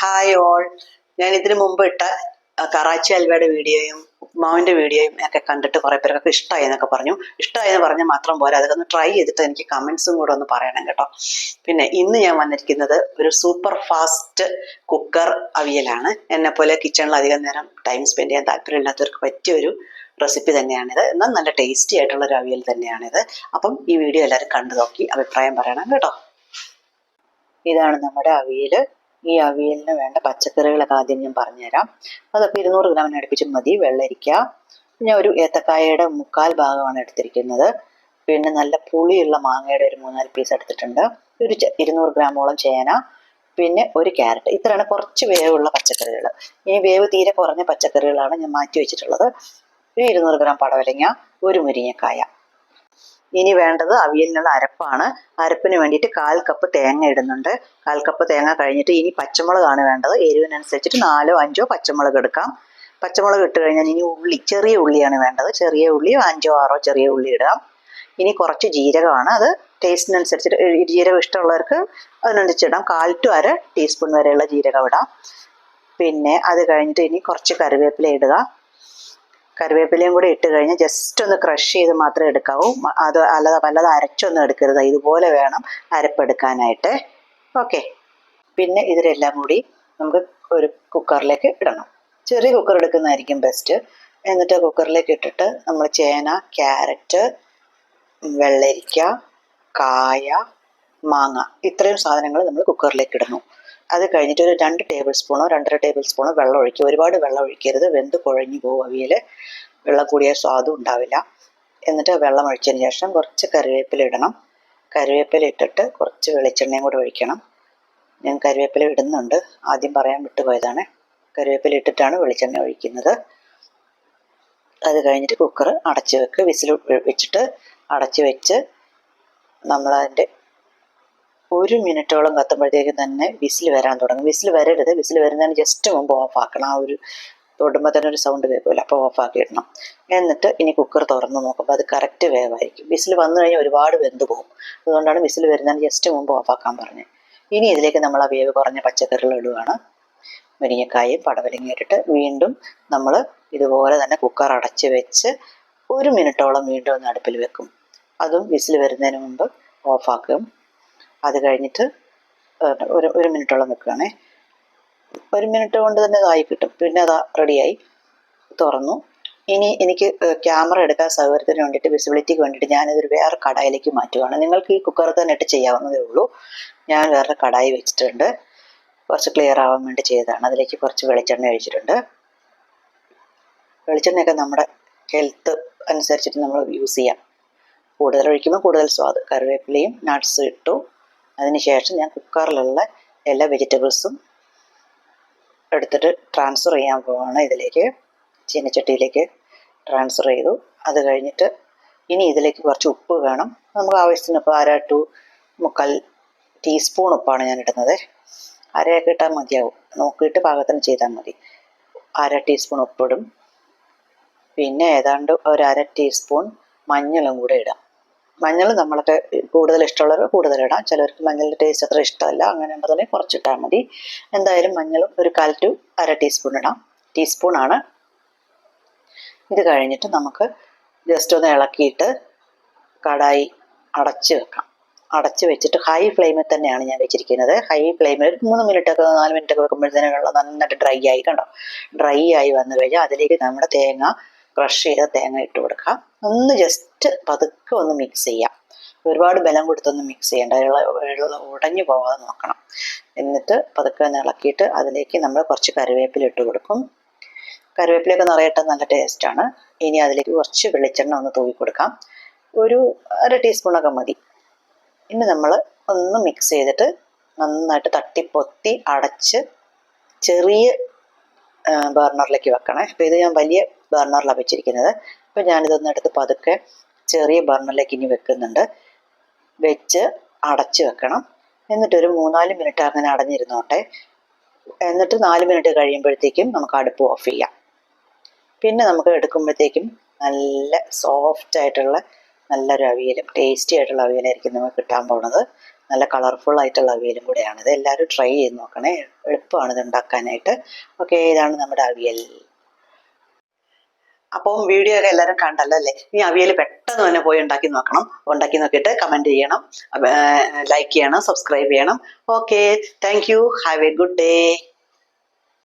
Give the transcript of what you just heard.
Hi all ഞാൻ ഇതിനു മുമ്പ് ഇട്ട കറാച്ചി അൽവയുടെ വീഡിയോയും ഉപ്മാവിന്റെ വീഡിയോയും ഒക്കെ കണ്ടിട്ട് കുറെ പേർക്കൊക്കെ ഇഷ്ടമായി എന്നൊക്കെ പറഞ്ഞു. ഇഷ്ടമായി എന്ന് പറഞ്ഞാൽ മാത്രം പോരാ. അതൊക്കെ ഒന്ന് ട്രൈ ചെയ്തിട്ട് എനിക്ക് കമന്റ്സും കൂടെ ഒന്ന് പറയണം കേട്ടോ. പിന്നെ ഇന്ന് ഞാൻ വന്നിരിക്കുന്നത് ഒരു സൂപ്പർ ഫാസ്റ്റ് കുക്കർ അവിയലാണ്. എന്നെ പോലെ കിച്ചണിൽ അധികം നേരം ടൈം സ്പെൻഡ് ചെയ്യാൻ താല്പര്യമില്ലാത്തവർക്ക് പറ്റിയ ഒരു റെസിപ്പി തന്നെയാണിത്. എന്നാൽ നല്ല ടേസ്റ്റി ആയിട്ടുള്ള ഒരു അവിയൽ തന്നെയാണിത്. അപ്പം ഈ വീഡിയോ എല്ലാവരും കണ്ടു നോക്കി അഭിപ്രായം പറയണം കേട്ടോ. ഇതാണ് നമ്മുടെ അവിയൽ ഈ അവിയലിന് വേണ്ട പച്ചക്കറികളൊക്കെ ആദ്യം ഞാൻ പറഞ്ഞുതരാം. അതൊക്കെ ഇരുന്നൂറ് ഗ്രാമിന് അടുപ്പിച്ച് മതി വെള്ളരിക്ക. ഞാൻ ഒരു ഏത്തക്കായയുടെ മുക്കാൽ ഭാഗമാണ് എടുത്തിരിക്കുന്നത്. പിന്നെ നല്ല പുളിയുള്ള മാങ്ങയുടെ ഒരു മൂന്നാൽ പീസ് എടുത്തിട്ടുണ്ട്. ഒരു ഇരുന്നൂറ് ഗ്രാമോളം ചേന. പിന്നെ ഒരു ക്യാരറ്റ് ഇത്രയാണ് കുറച്ച് വേവുള്ള പച്ചക്കറികൾ. ഈ വേവ് തീരെ കുറഞ്ഞ പച്ചക്കറികളാണ് ഞാൻ മാറ്റി വെച്ചിട്ടുള്ളത്. ഒരു ഇരുന്നൂറ് ഗ്രാം പടവലങ്ങ ഒരു മുരിങ്ങക്കായ. ഇനി വേണ്ടത് അവിയലിനുള്ള അരപ്പാണ്. അരപ്പിന് വേണ്ടിയിട്ട് കാൽ കപ്പ് തേങ്ങ ഇടുന്നുണ്ട്. കാൽ കപ്പ് തേങ്ങ കഴിഞ്ഞിട്ട് ഇനി പച്ചമുളകാണ് വേണ്ടത്. എരിവിനനുസരിച്ചിട്ട് നാലോ അഞ്ചോ പച്ചമുളക് എടുക്കാം. പച്ചമുളക് ഇട്ട് കഴിഞ്ഞാൽ ഇനി ഉള്ളി ചെറിയ ഉള്ളിയാണ് വേണ്ടത്. ചെറിയ ഉള്ളിയോ അഞ്ചോ ആറോ ചെറിയ ഉള്ളി ഇടാം. ഇനി കുറച്ച് ജീരകമാണ്. അത് ടേസ്റ്റിനനുസരിച്ചിട്ട് ജീരകം ഇഷ്ടമുള്ളവർക്ക് അതിനനുസരിച്ച് ഇടാം. കാൽ ടു അര ടീസ്പൂൺ വരെയുള്ള ജീരകം ഇടാം. പിന്നെ അത് കഴിഞ്ഞിട്ട് ഇനി കുറച്ച് കറിവേപ്പില ഇടുക. കറിവേപ്പിലയും കൂടി ഇട്ട് കഴിഞ്ഞ് ജസ്റ്റ് ഒന്ന് ക്രഷ് ചെയ്ത് മാത്രമേ എടുക്കാവൂ. അത് അല്ലാതെ വല്ലത് അരച്ചൊന്നും എടുക്കരുത്. ഇതുപോലെ വേണം അരപ്പെടുക്കാനായിട്ട്. ഓക്കെ പിന്നെ ഇതിലെല്ലാം കൂടി നമുക്ക് ഒരു കുക്കറിലേക്ക് ഇടണം. ചെറിയ കുക്കർ എടുക്കുന്നതായിരിക്കും ബെസ്റ്റ് എന്നിട്ട് കുക്കറിലേക്ക് ഇട്ടിട്ട് നമ്മൾ ചേന ക്യാരറ്റ് വെള്ളരിക്ക കായ മാങ്ങ ഇത്രയും സാധനങ്ങൾ നമ്മൾ കുക്കറിലേക്ക് ഇടുന്നു അത് കഴിഞ്ഞിട്ട് ഒരു രണ്ട് ടേബിൾ സ്പൂണോ രണ്ടര ടേബിൾ സ്പൂണോ വെള്ളം ഒഴിക്കുക. ഒരുപാട് വെള്ളം ഒഴിക്കരുത്. വെന്ത് കുഴഞ്ഞു പോകും അവിയൽ വെള്ളം കൂടിയ സ്വാദും ഉണ്ടാവില്ല. എന്നിട്ട് വെള്ളം ഒഴിച്ചതിന് ശേഷം കുറച്ച് കറിവേപ്പില ഇടണം. കറിവേപ്പില ഇട്ടിട്ട് കുറച്ച് വെളിച്ചെണ്ണയും കൂടെ ഒഴിക്കണം. ഞാൻ കറിവേപ്പില ഇടുന്നുണ്ട്. ആദ്യം പറയാൻ വിട്ടുപോയതാണ് കറിവേപ്പില ഇട്ടിട്ടാണ് വെളിച്ചെണ്ണ ഒഴിക്കുന്നത്. അത് കഴിഞ്ഞിട്ട് കുക്കർ അടച്ച് വെക്ക്. വിസിൽ വെച്ചിട്ട് അടച്ച് വെച്ച് നമ്മളതിന്റെ ഒരു മിനിറ്റോളം കത്തുമ്പോഴത്തേക്കും തന്നെ വിസിൽ വരാൻ തുടങ്ങും. വിസിൽ വരരുത്. വിസിൽ വരുന്നതിന് ജസ്റ്റ് മുമ്പ് ഓഫാക്കണം ആ ഒരു തൊടുമ്പോൾ തന്നെ ഒരു സൗണ്ട് കേൾക്കുമല്ലോ അപ്പോൾ ഓഫ് ആക്കി ഇടണം. എന്നിട്ട് ഇനി കുക്കർ തുറന്ന് നോക്കുമ്പോൾ അത് കറക്റ്റ് വേവായിരിക്കും വിസിൽ വന്നു കഴിഞ്ഞാൽ ഒരുപാട് വെന്ത് പോകും. അതുകൊണ്ടാണ് വിസിൽ വരുന്നതിന് ജസ്റ്റ് മുമ്പ് ഓഫാക്കാൻ പറഞ്ഞത് ഇനി ഇതിലേക്ക് നമ്മൾ ആ വേവ് കുറഞ്ഞ പച്ചക്കറികൾ ഇടുകയാണ് മുരിങ്ങക്കായും പടവലങ്ങയും ഇട്ടിട്ട് വീണ്ടും നമ്മൾ ഇതുപോലെ തന്നെ കുക്കർ അടച്ച് വെച്ച് ഒരു മിനിറ്റോളം വീണ്ടും ഒന്ന് അടുപ്പിൽ വെക്കും. അതും വിസിൽ വരുന്നതിന് മുമ്പ് ഓഫാക്കും അത് കഴിഞ്ഞിട്ട് ഒരു ഒരു മിനിറ്റോളം വെക്കുകയാണേ ഒരു മിനിറ്റ് കൊണ്ട് തന്നെ ഇതായി കിട്ടും. പിന്നെ അതാ റെഡിയായി. തുറന്നു. ഇനി എനിക്ക് ക്യാമറ എടുക്കാൻ സൗകര്യത്തിന് വേണ്ടിയിട്ട് വിസിബിലിറ്റിക്ക് വേണ്ടിയിട്ട് ഞാനിതൊരു വേറെ കടായിലേക്ക് മാറ്റുകയാണ് നിങ്ങൾക്ക് ഈ കുക്കറിൽ തന്നെ ഇട്ട് ചെയ്യാവുന്നതേ ഉള്ളൂ. ഞാൻ വേറെ കടായി വെച്ചിട്ടുണ്ട്. കുറച്ച് ക്ലിയർ ആവാൻ വേണ്ടി ചെയ്തതാണ്. അതിലേക്ക് കുറച്ച് വെളിച്ചെണ്ണ ഒഴിച്ചിട്ടുണ്ട്. വെളിച്ചെണ്ണയൊക്കെ നമ്മുടെ ഹെൽത്ത് അനുസരിച്ചിട്ട് നമ്മൾ യൂസ് ചെയ്യാം. കൂടുതൽ ഒഴിക്കുമ്പോൾ കൂടുതൽ സ്വാദ്. കറിവേപ്പിലയും നട്ട്സും ഇട്ടു. അതിനുശേഷം ഞാൻ കുക്കറിലുള്ള എല്ലാ വെജിറ്റബിൾസും എടുത്തിട്ട് ട്രാൻസ്ഫർ ചെയ്യാൻ പോവാണ് ഇതിലേക്ക്. ചീനച്ചട്ടിയിലേക്ക് ട്രാൻസ്ഫർ ചെയ്തു. അത് കഴിഞ്ഞിട്ട് ഇനി ഇതിലേക്ക് കുറച്ച് ഉപ്പ് വേണം. നമുക്ക് ആവശ്യത്തിന് ഇപ്പോൾ അര ടു മുക്കാൽ ടീസ്പൂൺ ഉപ്പാണ് ഞാൻ ഇടുന്നത്. അരയൊക്കെ ഇട്ടാൽ മതിയാവും. നോക്കിയിട്ട് പാകത്തിന് ചെയ്താൽ മതി. അര ടീസ്പൂൺ ഉപ്പിടും. പിന്നെ ഏതാണ്ട് ഒരു അര ടീസ്പൂൺ മഞ്ഞളും കൂടെ ഇടാം. മഞ്ഞൾ നമ്മൾക്ക് കൂടുതൽ ഇഷ്ടമുള്ളവർ കൂടുതൽ ഇടാം. ചിലർക്ക് മഞ്ഞളിന്റെ ടേസ്റ്റ് അത്ര ഇഷ്ടമല്ല. അങ്ങനെ ഉണ്ടെന്നുണ്ടെങ്കിൽ കുറച്ചിട്ടാൽ മതി. എന്തായാലും മഞ്ഞളും ഒരു കാൽ ടു അര ടീസ്പൂൺ ഇടാം. ടീസ്പൂണാണ് ഇത് കഴിഞ്ഞിട്ട് നമുക്ക് ജസ്റ്റ് ഒന്ന് ഇളക്കിയിട്ട് കടായി അടച്ച് വെക്കാം. അടച്ച് വെച്ചിട്ട് ഹൈ ഫ്ലെയിമിൽ തന്നെയാണ് ഞാൻ വെച്ചിരിക്കുന്നത്. ഹൈ ഫ്ലെയിമിൽ ഒരു മൂന്ന് മിനിറ്റ് ഒക്കെ നാല് മിനിറ്റ് ഒക്കെ വെക്കുമ്പോഴത്തേനും വെള്ളം നന്നായിട്ട് ഡ്രൈ ആയി കണ്ടോ? ഡ്രൈ ആയി വന്നു കഴിഞ്ഞാൽ അതിലേക്ക് നമ്മുടെ തേങ്ങ ക്രഷ് ചെയ്ത തേങ്ങ ഇട്ട് കൊടുക്കാം. ഒന്ന് ജസ്റ്റ് പതുക്കെ ഒന്ന് മിക്സ് ചെയ്യാം. ഒരുപാട് ബലം കൊടുത്തൊന്നും മിക്സ് ചെയ്യേണ്ട. ഇള- ഉടഞ്ഞു പോകാതെ നോക്കണം. എന്നിട്ട് പതുക്കെ ഒന്ന് ഇളക്കിയിട്ട് അതിലേക്ക് നമ്മൾ കുറച്ച് കറിവേപ്പില ഇട്ട് കൊടുക്കും. കറിവേപ്പിലയൊക്കെ നിറയട്ടെ നല്ല ടേസ്റ്റാണ് ഇനി അതിലേക്ക് കുറച്ച് വെളിച്ചെണ്ണ ഒന്ന് തൂവി കൊടുക്കാം. ഒരു അര ടീസ്പൂണൊക്കെ മതി. ഇനി നമ്മൾ ഒന്ന് മിക്സ് ചെയ്തിട്ട് നന്നായിട്ട് തട്ടിപ്പൊത്തി അടച്ച് ചെറിയ ബർണറിലേക്ക് വെക്കണേ. അപ്പോൾ ഇത് ഞാൻ വലിയ ബർണറിലാണ് വെച്ചിരിക്കുന്നത്. അപ്പോൾ ഞാനിതൊന്ന് എടുത്ത് പതുക്കെ ചെറിയ ബർണറിലേക്ക് ഇനി വെക്കുന്നുണ്ട്. വെച്ച് അടച്ചു വെക്കണം. എന്നിട്ടൊരു മൂന്നാൽ മിനിറ്റ് അങ്ങനെ അടഞ്ഞിരുന്നോട്ടെ. എന്നിട്ട് നാല് മിനിറ്റ് കഴിയുമ്പോഴത്തേക്കും നമുക്ക് അടുപ്പ് ഓഫ് ചെയ്യാം. പിന്നെ നമുക്ക് എടുക്കുമ്പോഴത്തേക്കും നല്ല സോഫ്റ്റ് ആയിട്ടുള്ള നല്ലൊരു അവിയലും ടേസ്റ്റി ആയിട്ടുള്ള അവിയലായിരിക്കും നമുക്ക് കിട്ടാൻ പോണത്. നല്ല കളർഫുൾ ആയിട്ടുള്ള അവിയലും കൂടെയാണ്. ഇത് എല്ലാവരും ട്രൈ ചെയ്ത് നോക്കണേ. എളുപ്പമാണ് ഇത് ഉണ്ടാക്കാനായിട്ട്. ഓക്കെ ഇതാണ് നമ്മുടെ അവിയൽ. അപ്പം വീഡിയോ ഒക്കെ എല്ലാവരും കണ്ടല്ലോ അല്ലേ? ഇനി അവിയൽ പെട്ടെന്ന് തന്നെ പോയി ഉണ്ടാക്കി നോക്കണം. ഉണ്ടാക്കി നോക്കിയിട്ട് കമന്റ് ചെയ്യണം. ലൈക്ക് ചെയ്യണം സബ്സ്ക്രൈബ് ചെയ്യണം. Okay thank you have a good day